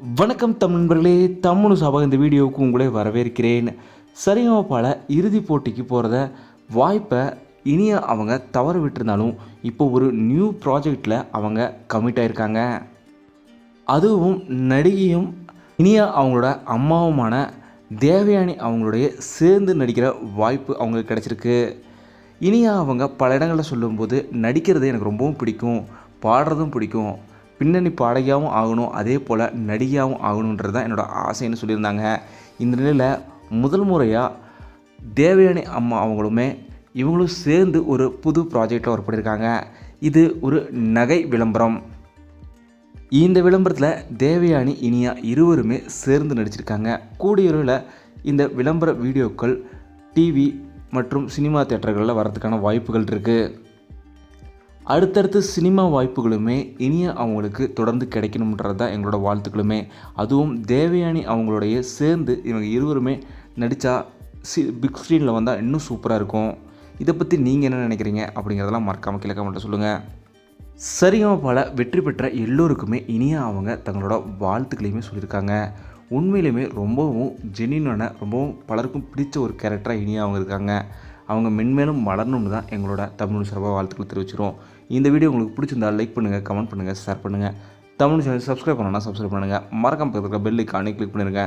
வணக்கம் தமிழ் நண்பர்களே தமிழ் சபா இந்த வீடியோவுக்கு உங்களை வரவேற்கிறேன். சரிகமபால இறுதிப் போட்டிக்கு போகிறத வாய்ப்பை இனிய அவங்க தவற விட்டிருந்தாலும் இப்போ ஒரு நியூ ப்ராஜெக்டில் அவங்க கமிட் ஆயிருக்காங்க. அதுவும் நடிகையும் இனியா அவங்களோட அம்மாவுமான தேவயானி அவங்களுடைய சேர்ந்து நடிக்கிற வாய்ப்பு அவங்களுக்கு கிடச்சிருக்கு. இனியா அவங்க பல இடங்களில் சொல்லும்போது நடிக்கிறது எனக்கு ரொம்பவும் பிடிக்கும் பாடுறதும் பிடிக்கும். பின்னணி பாடகியாகவும் ஆகணும் அதே போல் நடிகையாகவும் ஆகணுன்றது தான் என்னோடய ஆசைன்னு சொல்லியிருந்தாங்க. இந்த நிலையில் முதல் முறையாக தேவயானி அம்மா அவங்களுமே இவங்களும் சேர்ந்து ஒரு புது ப்ராஜெக்டில் ஒர்க் பண்ணியிருக்காங்க. இது ஒரு நகை விளம்பரம். இந்த விளம்பரத்தில் தேவயானி இனியா இருவருமே சேர்ந்து நடிச்சிருக்காங்க. கூடிய இந்த விளம்பர வீடியோக்கள் டிவி மற்றும் சினிமா தேட்டர்களில் வரதுக்கான வாய்ப்புகள் இருக்குது அடுத்தடுத்து சினிமா வாய்ப்புகளுமே இனிய அவங்களுக்கு தொடர்ந்து கிடைக்கணுன்றது தான் எங்களோட வாழ்த்துக்களுமே. அதுவும் தேவயானி அவங்களுடைய சேர்ந்து இவங்க இருவருமே நடித்தா சி பிக் ஸ்க்ரீனில் வந்தால் இன்னும் சூப்பராக இருக்கும். இதை பற்றி நீங்கள் என்ன நினைக்கிறீங்க அப்படிங்கிறதெல்லாம் மறக்காமல் கீழே கமெண்ட்டில் சொல்லுங்கள் சரிகம பல வெற்றி பெற்ற எல்லோருக்குமே இனியாக அவங்க தங்களோட வாழ்த்துக்களையுமே சொல்லியிருக்காங்க. உண்மையிலுமே ரொம்பவும் ஜெனியூனான ரொம்பவும் பலருக்கும் பிடிச்ச ஒரு கேரக்டராக இனியா அவங்க இருக்காங்க. அவங்க மென்மேலும் வளரணும்னு தான் எங்களோட தமிழ் சிறப்பாக வாழ்த்துக்கள் தெரிவிச்சிரும் இந்த வீடியோ உங்களுக்கு பிடிச்சிருந்தா லைக் பண்ணுங்கள் கமெண்ட் பண்ணுங்கள் ஷேர் பண்ணுங்கள் தமிழ் சேனல் சப்ஸ்கிரைப் பண்ணணும்னா சப்ஸ்கிரைப் பண்ணுங்கள் மறக்காம பக்கத்தில் பெல் ஐக்கானே கிளிக் பண்ணிடுங்க